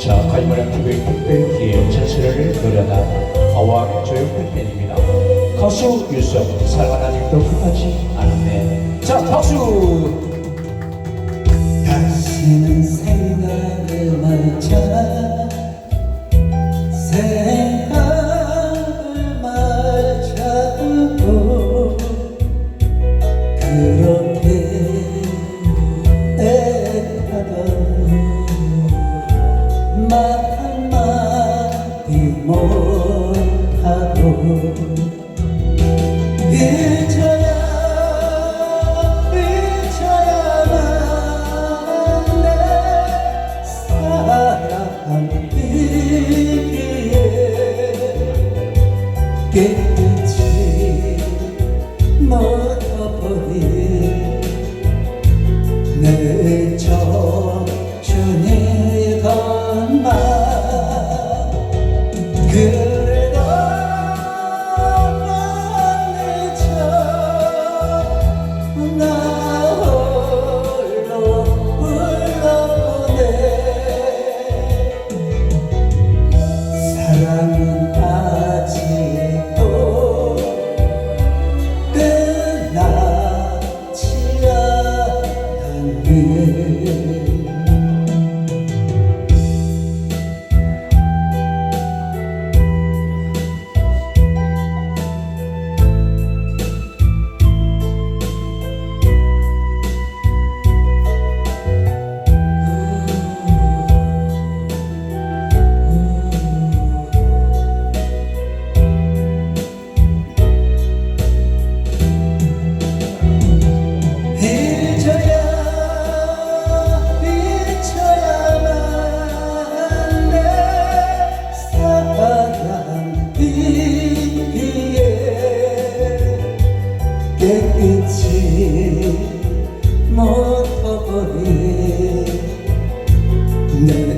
자, 가이머랑 TV의 특별기의 전설을 노려다 하와의 조용필 팬입니다. 가수 유성, 사랑은 아직도 끝나지 않았네. 자, 박수! 다시는 생각을 말자 생각을 말자고 그렇 사랑이기 않 깨끗이 정.